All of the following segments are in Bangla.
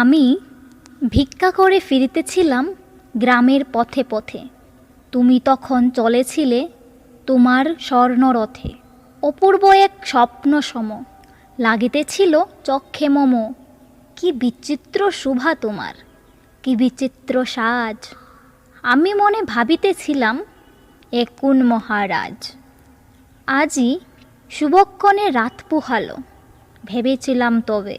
আমি ভিক্ষা করে ফিরিতেছিলাম গ্রামের পথে পথে। তুমি তখন চলেছিলে তোমার স্বর্ণরথে। অপূর্ব এক স্বপ্ন সম লাগিতেছিল চক্ষে মম। কি বিচিত্র শোভা তোমার, কি বিচিত্র সাজ। আমি মনে ভাবিতেছিলাম, একুন মহারাজ আজই শুভক্ষণে রাত পুহালো। ভেবেছিলাম তবে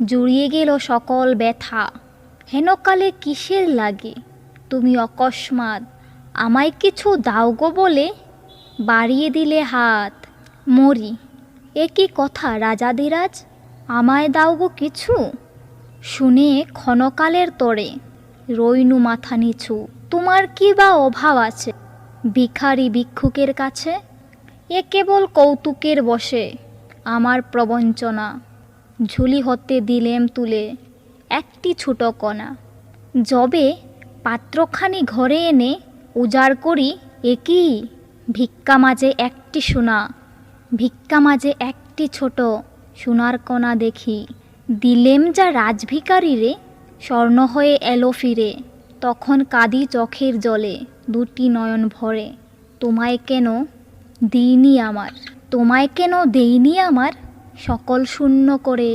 জুড়িয়ে গেল সকল ব্যথা। হেনকালে কিসের লাগে? তুমি অকস্মাৎ আমায় কিছু দাও গো বলে বাড়িয়ে দিলে হাত। মরি, এ কি কথা রাজাধিরাজ আমায় দাও গো কিছু? শুনে ক্ষণকালের তরে রইনু মাথা নিচু। তোমার কি বা অভাব আছে ভিখারি ভিক্ষুকের কাছে? এ কেবল কৌতুকের বসে আমার প্রবঞ্চনা। ঝুলি হতে দিলেম তুলে একটি ছোট কণা। যবে পাত্রখানি ঘরে এনে উজাড় করি একই ভিক্ষা মাঝে একটি সোনা, ভিক্ষা মাঝে একটি ছোট সোনার কণা দেখি। দিলেম যা রাজভিকারীরে স্বর্ণ হয়ে এলো ফিরে, তখন কাঁদি চোখের জলে দুটি নয়ন ভরে। তোমায় কেন দিইনি আমার? তোমায় কেন দেইনি আমার? সকল শূন্য করে